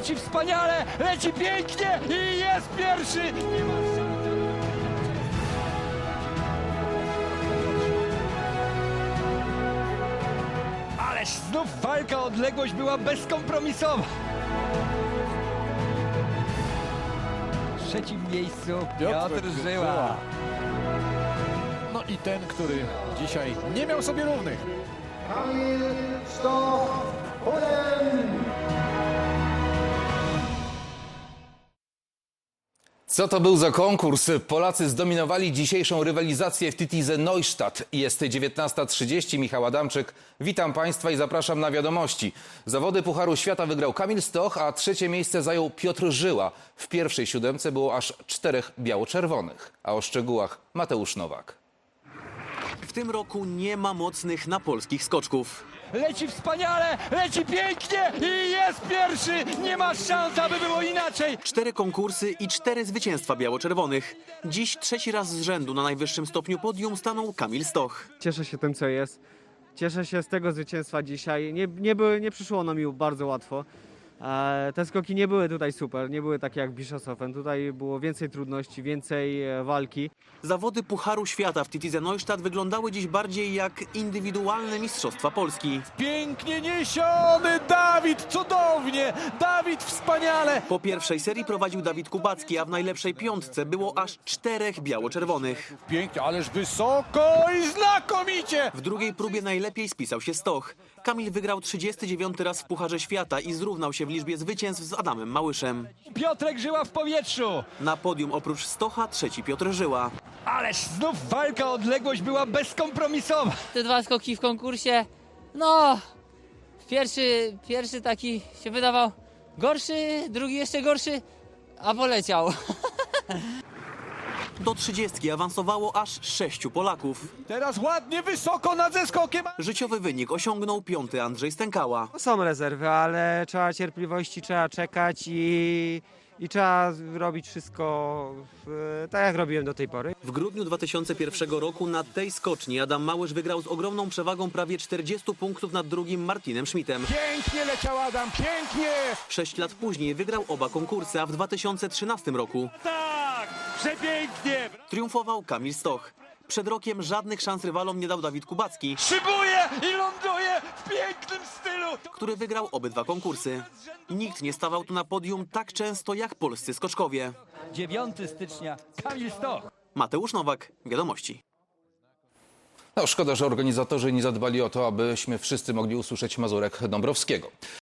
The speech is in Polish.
leci wspaniale, leci pięknie i jest pierwszy! Ależ znów walka o odległość była bezkompromisowa. W trzecim miejscu Piotr Żyła. No i ten, który dzisiaj nie miał sobie równych. Kamil Stoch Co to był za konkurs? Polacy zdominowali dzisiejszą rywalizację w Titize Neustadt. Jest 19.30, Michał Adamczyk. Witam Państwa i zapraszam na wiadomości. Zawody Pucharu Świata wygrał Kamil Stoch, a trzecie miejsce zajął Piotr Żyła. W pierwszej siódemce było aż czterech biało-czerwonych. A o szczegółach Mateusz Nowak. W tym roku nie ma mocnych na polskich skoczków. Leci wspaniale, leci pięknie i jest pierwszy! Nie ma szans, aby było inaczej! Cztery konkursy i cztery zwycięstwa biało-czerwonych. Dziś trzeci raz z rzędu na najwyższym stopniu podium stanął Kamil Stoch. Cieszę się tym, co jest. Cieszę się z tego zwycięstwa dzisiaj. Nie, nie, były, nie przyszło ono mi bardzo łatwo. Te skoki nie były tutaj super, nie były takie jak Bischofshofen. Tutaj było więcej trudności, więcej e, walki. Zawody Pucharu Świata w Titize Neustadt wyglądały dziś bardziej jak indywidualne mistrzostwa Polski. Pięknie niesiony Dawid, cudownie! Dawid wspaniale! Po pierwszej serii prowadził Dawid Kubacki, a w najlepszej piątce było aż czterech biało-czerwonych. Pięknie, ależ wysoko i znakomicie! W drugiej próbie najlepiej spisał się Stoch. Kamil wygrał 39 raz w Pucharze Świata i zrównał się w liczbie zwycięstw z Adamem Małyszem. Piotrek żyła w powietrzu! Na podium oprócz Stocha trzeci Piotr Żyła. Ależ znów walka o odległość była bezkompromisowa. te dwa skoki w konkursie, no, pierwszy, pierwszy taki się wydawał gorszy, drugi jeszcze gorszy, a poleciał. Do trzydziestki awansowało aż sześciu Polaków. Teraz ładnie wysoko nad zeskokiem. Życiowy wynik osiągnął piąty Andrzej Stękała. Są rezerwy, ale trzeba cierpliwości, trzeba czekać i, i trzeba robić wszystko w, tak, jak robiłem do tej pory. W grudniu 2001 roku na tej skoczni Adam Małysz wygrał z ogromną przewagą prawie 40 punktów nad drugim Martinem Schmidtem. Pięknie leciał Adam, pięknie! Sześć lat później wygrał oba konkursy, a w 2013 roku Tak, przepięknie! triumfował Kamil Stoch. Przed rokiem żadnych szans rywalom nie dał Dawid Kubacki, Szybuje i ląduje w pięknym stylu. który wygrał obydwa konkursy. Nikt nie stawał tu na podium tak często jak polscy skoczkowie. 9 stycznia, Kamil Stoch. Mateusz Nowak, Wiadomości. No, szkoda, że organizatorzy nie zadbali o to, abyśmy wszyscy mogli usłyszeć Mazurek Dąbrowskiego.